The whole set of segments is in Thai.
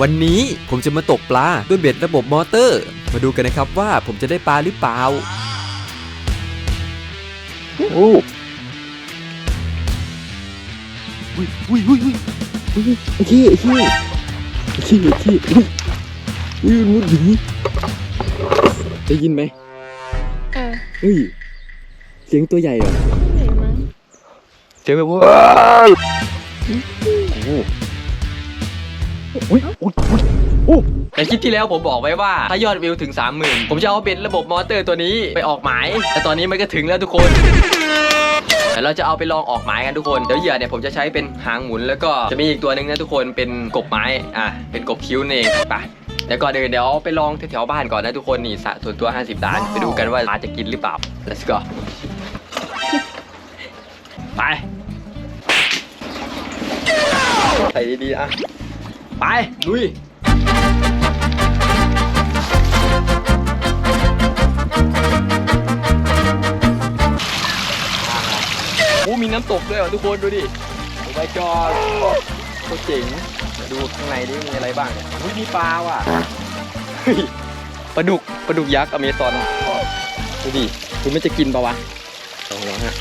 วันนี้ผมจะมาตกปลาด้วยเบ็ดระบบมอเตอร์ มาดูกันนะครับว่าผมจะได้ปลาหรือเปล่าโอ้อุ้ยอุ้ยอุ้ยอุ้ยอุ้ยไอ้ขี้ไอ้ขี้ไอ้ขี้ไอ้ขี้อุ้ยอุ้ยมุดหนีได้ยินไหมเออเฮ้ยเสียงตัวใหญ่เหรอไหนมั้งเสียงแบบว่าโอ้ อุ้ยอุ้ยอุ้ยโอ้ในคลิปที่แล้วผมบอกไว้ว่า ถ้ายอดวิวถึง 30,000 ผมจะเอาเบ็ดระบบมอเตอร์ตัวนี้ไปออกหมาย แต่ตอนนี้มันก็ถึงแล้วทุกคนเดี๋ยวเราจะเอาไปลองออกหมายกันทุกคน เดี๋ยวเหยื่อเนี่ยผมจะใช้เป็นหางหมุนแล้วก็จะมีอีกตัวหนึ่งนะทุกคนเป็นกบไม้ อะ เป็นกบคิ้วนั่นเองไปเดี๋ยวก่อนอื่นเดี๋ยวไปลองแถวๆบ้านก่อนนะทุกคนนี่สะส่วนตัว 50ล้านไปดูกันว่าร้าจะกินหรือเปล่า let's go ไปใส่ดีๆอะ ไปลุยโอ้มีน้ำตกด้วยเหรอทุกคนดูดิโอ้ my god โคตรเจ๋งมาดูข้างในดิมีอะไรบ้างเนี่ยอุ้ยมีปลาว่ะเฮ้ยปลาดุกปลาดุกยักษ์อเมซอนดูดิคุณไม่จะกินปะวะลองลองฮะ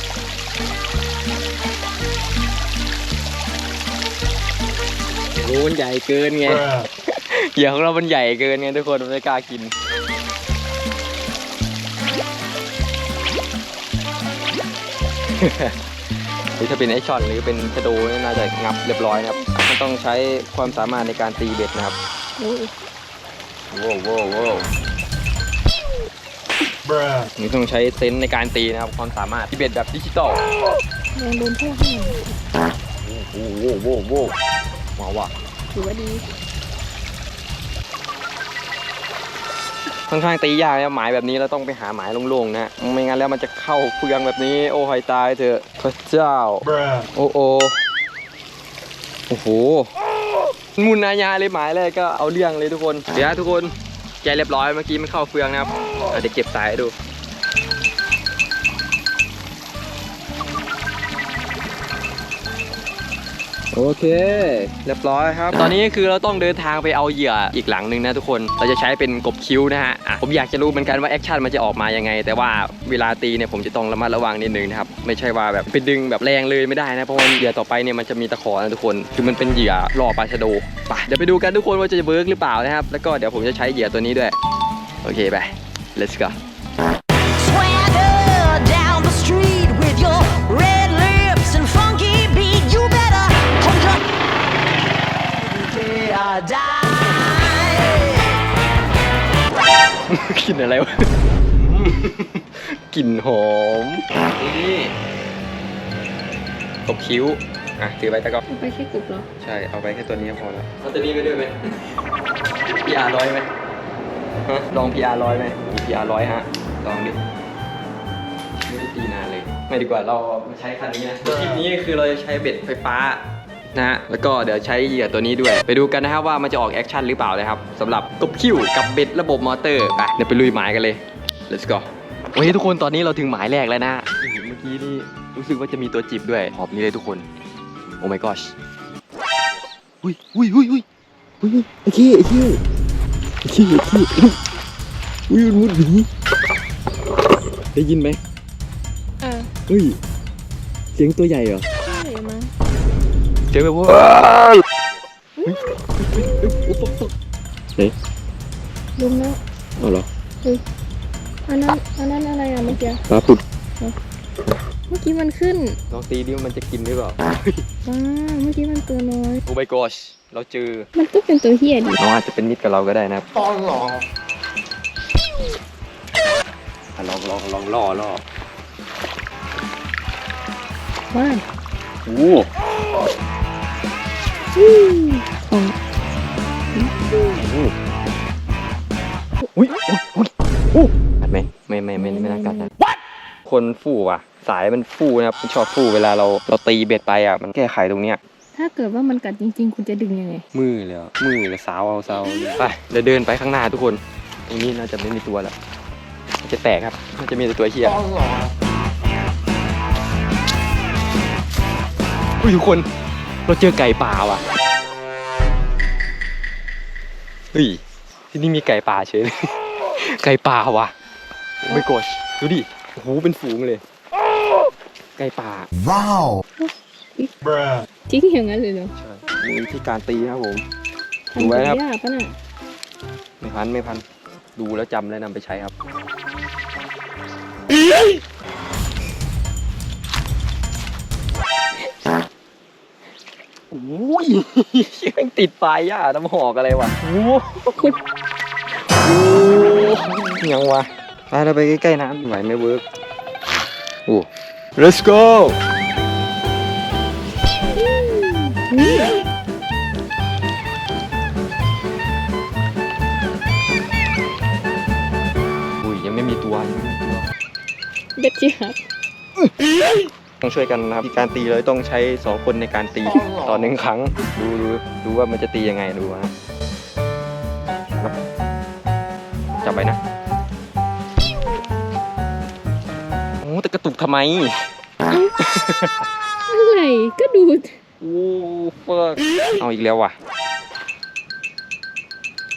อ้มันใหญ่เกินไงเหยื่อของเรามันใหญ่เกินไงทุกคนมันไม่กล้ากินหรือถ้าเป็นไอช็อตหรือเป็นชะโดเนี่ยน่าจะงับเรียบร้อยนะครับมันต้องใช้ความสามารถในการตีเบ็ดนะครับโอ้ยโว้วโว้วโว้วนี่ต้องใช้เซนส์ในการตีนะครับ ความสามารถตีเบ็ดแบบดิจิตอลลองโดนพวกให้หน่อยโอ้โหโว้วโว้ วว้าวว่ะถือว่าดี ค่อนข้างตียากนะหมายแบบนี้เราต้องไปหาหมายโล่งๆนะไม่งั้นแล้วมันจะเข้าเฟืองแบบนี้ โอ้ยตายเถอะพระเจ้า โอ้โอโอ้โหมุนนายาเลยหมายแรกก็เอาเรื่องเลยทุกคน เดี๋ยวนะทุกคนใจเรียบร้อยเมื่อกี้มันเข้าเฟืองนะครับอะเดี๋ยวเก็บสายให้ดู โอเค เรียบร้อยครับ ตอนนี้คือเราต้องเดินทางไปเอาเหยื่ออีกหลังหนึ่งนะทุกคน เราจะใช้เป็นกบคิ้วนะฮะะผมอยากจะรู้เหมือนกันว่าแอคชั่นมันจะออกมายังไง แต่ว่าเวลาตีเนี่ยผมจะต้องระมัดระวังนิดนึงนะครับ ไม่ใช่ว่าแบบไปดึงแบบแรงเลยไม่ได้นะ เพราะว่าเหยื่อต่อไปเนี่ยมันจะมีตะขอนะทุกคน คือมันเป็นเหยื่อล่อปลาชะโดไปเดี๋ยวไปดูกันทุกคนว่าจะเวิร์กหรือเปล่านะครับ แล้วก็เดี๋ยวผมจะใช้เหยื่อตัวนี้ด้วย โอเคไป let's go กลิ่นอะไรวะกลิ่นหอมนี่กบคิ้ว อะ ถือไว้ตะกอบเอาไปแค่กรุบเหรอ ใช่ เอาไปแค่ตัวนี้พอแล้วเอาตัวนี้ไปด้วยไหม PR ร้อยไหมฮะลอง PR ร้อยไหม PR ร้อยฮะ ลองดิ ไม่ได้ตีนานเลย ไม่ดีกว่าเรามาใช้คันนี้นะคลิปนี้คือเราจะใช้เบ็ดไฟฟ้า นะฮะแล้วก็เดี๋ยวใช้เหยื่อตัวนี้ด้วย ไปดูกันนะครับว่ามันจะออกแอคชั่นหรือเปล่านะครับสำหรับกบคิ้วกับเบ็ดระบบมอเตอร์ไปเดี๋ยวไปลุยหมายกันเลย let's go โอ้ยทุกคนตอนนี้เราถึงหมายแรกแล้วนะเมื่อกี้นี่รู้สึกว่าจะมีตัวจีบด้วยหอบนี้เลยทุกคนโอ้ my gosh อุ้ยอุ้ยอุ้ยอุ้ยอุ้ยไอ้ขี้ไอ้ขี้ไอ้ขี้ไอ้ขี้อุ้ยมันมุดหนีได้ยินไหมเออเฮ้ยเสียงตัวใหญ่เหรอ เจอแบบว่าลุงแล้วเอาเหรออันนั้นอันนั้นอะไรอะเมื่อกี้ปลาปุดเมื่อกี้มันขึ้นลองตีดิว่ามันจะกินหรือเปล่าว้าเมื่อกี้มันตัวน้อยโอ้ my gosh เราเจอ มันก็เป็นตัวเฮียดิน้องอาจจะเป็นมิตรกับเราก็ได้นะครับตอนลองลองลองลองล่อล่อว้าโอ้ข องอุ้ยอุ้ยอุ้ยอุ้ยกัดไหมไม่ไม่ไม่ไม่น่ากัดนะคนฟู่ว่ะ สายมันฟู่นะครับมันชอบฟู่เวลาเราเราตีเบ็ดไปอะมันแก้ไขตรงเนี้ยถ้าเกิดว่ามันกัดจริง ๆ คุณจะดึงยังไง มือเลยอะมือเลยสาวเอาสาวไปเดี๋ยวเดินไปข้างหน้าทุกคนตรงนี้น่าจะไม่มีตัวแล้วมันจะแตกครับน่าจะมีแต่ตัวเฮียอุ้ยทุกคน เราเจอไก่ป่าว่ะเฮ้ยที่นี่มีไก่ป่าเฉยเลยไก่ป่าวะโอ้ไม่กดดูดิโอ้โหเป็นฝูงเลย ไก่ป่าจริงอย่างนั้นเลยเหรอใช่มีที่การตีนะครับผมดูทำไว้กับครับยากปะน่ะไม่พันไม่พัน ดูแล้วจำและนำไปใช้ครับ โอ้ยยังติดปลายย่าน้ำหอกอะไรวะโอ้โหยังวะไปเราไปใกล้ๆน้ำไหวไหม่เวิร์กโอ้ let's go อุ้ยยังไม่มีตัวยังไม่มีตัวเบ็ดจีหัก ต้องช่วยกันนะครับการตีเลยต้องใช้สองคนในการตีต่อหนึ่งครั้ง ดูดูดูว่ามันจะตียังไงดูฮะครับจับไปนะโอ้แต่กระตุกทำไมอะไรก็ดูโอ้เฟิกเอาอีกแล้วว่ะ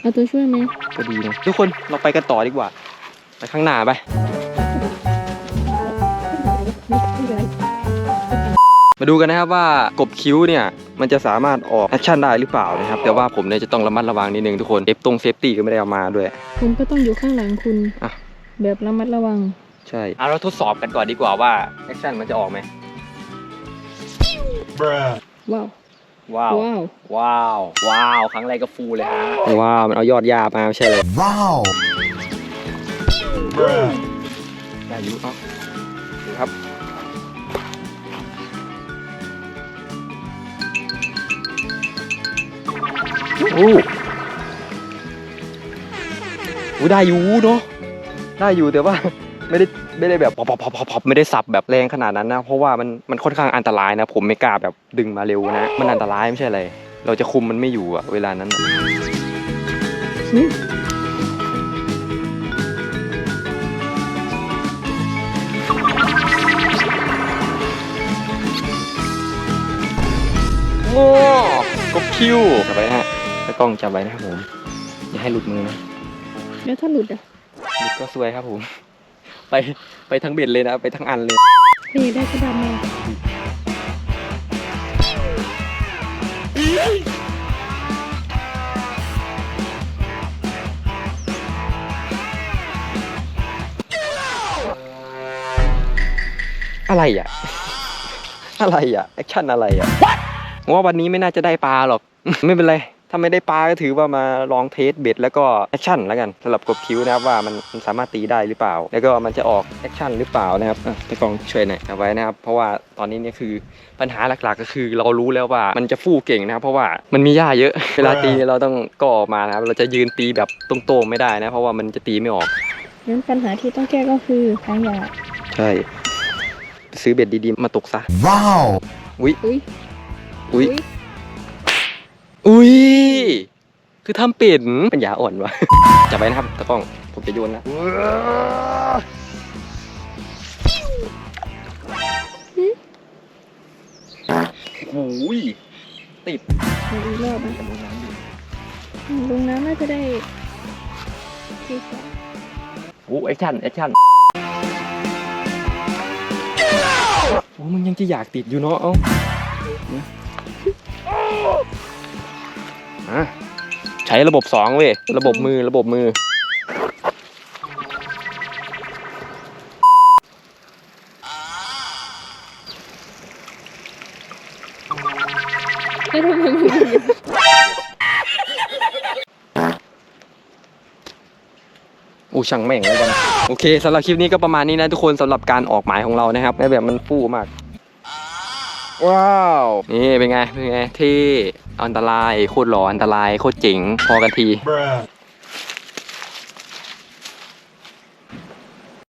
เอาตัวช่วยไหมก็ดีนะทุกคนเราไปกันต่อดีกว่า ไปข้างหน้าไป มาดูกันนะครับว่ากบคิ้วเนี่ยมันจะสามารถออกแอคชั่นได้หรือเปล่านะครับ แต่ว่าผมเนี่ยจะต้องระมัดระวังนิดนึงทุกคนเอฟตรงเซฟตี้ก็ไม่ได้เอามาด้วยผมก็ต้องอยู่ข้างหลังคุณอะแบบระมัดระวัง ใช่เอาเราทดสอบกันก่อนดีกว่าว่าแอคชั่นมันจะออกไหมว้าวว้าว ว้าว ว้าวว้าวครั้งแรกก็ฟูเลยฮะ ว้าว มันเอายอดหญ้ามาไม่ใช่เลย ว้าวได้อยุเนา โอ้โหได้อยู่เนาะได้อยู่แต่ว่าไม่ได้ไม่ได้แบบพอพอพอพอไม่ได้สับแบบแรงขนาดนั้นนะ เพราะว่ามันมันค่อนข้างอันตรายนะ ผมไม่กล้าแบบดึงมาเร็วนะ มันอันตรายไม่ใช่อะไร เราจะคุมมันไม่อยู่อะเวลานั้นอะอืมโอ้กบคิวไว้นะฮะแล้ว กล้องจับไว้นะครับผม อย่าให้หลุดมือนะแล้วถ้าหลุดอะหลุดก็ซวยครับผม ไปไปทั้งเบ็ดเลยนะ ไปทั้งอันเลยเฮ้ยได้กระดาษมาอะไรอะ อะไรอะ แอคชั่นอะไรอะว่าวันนี้ไม่น่าจะได้ปลาหรอก ไม่เป็นไร ถ้าไม่ได้ปลาก็ถือว่ามาลองเทสเบ็ดแล้วก็แอคชั่นแล้วกันสำหรับกบคิ้วนะครับว่ามันมันสามารถตีได้หรือเปล่า แล้วก็มันจะออกแอคชั่นหรือเปล่านะครับอะตะกล้องช่วยหน่อยเอาไว้นะครับเพราะว่าตอนนี้เนี่ยคือปัญหาหลักๆ ก็คือเรารู้แล้วว่ามันจะฟู่เก่งนะครับเพราะว่ามันมีหญ้าเยอะ เวลาตีเราต้องก่อออกมานะครับเราจะยืนตีแบบตรงๆไม่ได้นะ เพราะว่ามันจะตีไม่ออกงั้นปัญหาที่ต้องแก้ก็คือทางยาใช่ ซื้อเบ็ดดีๆมาตกซะอุ้ยอุ้ยอุ้ย อุ้ย คือทำเป็นปัญญาอ่อนวะ จับไว้นะครับตะกล้อง ผมจะโยนนะโอ้ยติดเอาอีกรอบนะลงน้ำน่าจะได้ที่สองโอ้แอคชั่นแอคชั่นโอ้มึงยังจะอยากติดอยู่เนาะเอ้าอะ ใช้ระบบสองเว้ย ระบบมือระบบมือแล้วทำไมมันอยู่อู้ช่างแม่งแล้วกัน โอเคสำหรับคลิปนี้ก็ประมาณนี้นะทุกคนสำหรับการออกหมายของเรานะครับในแบบมันฟู่มาก ว้าว นี่เป็นไง เป็นไง ที่อันตรายโคตรหล่ออันตรายโคตรเจ๋งพอกันที Bruh.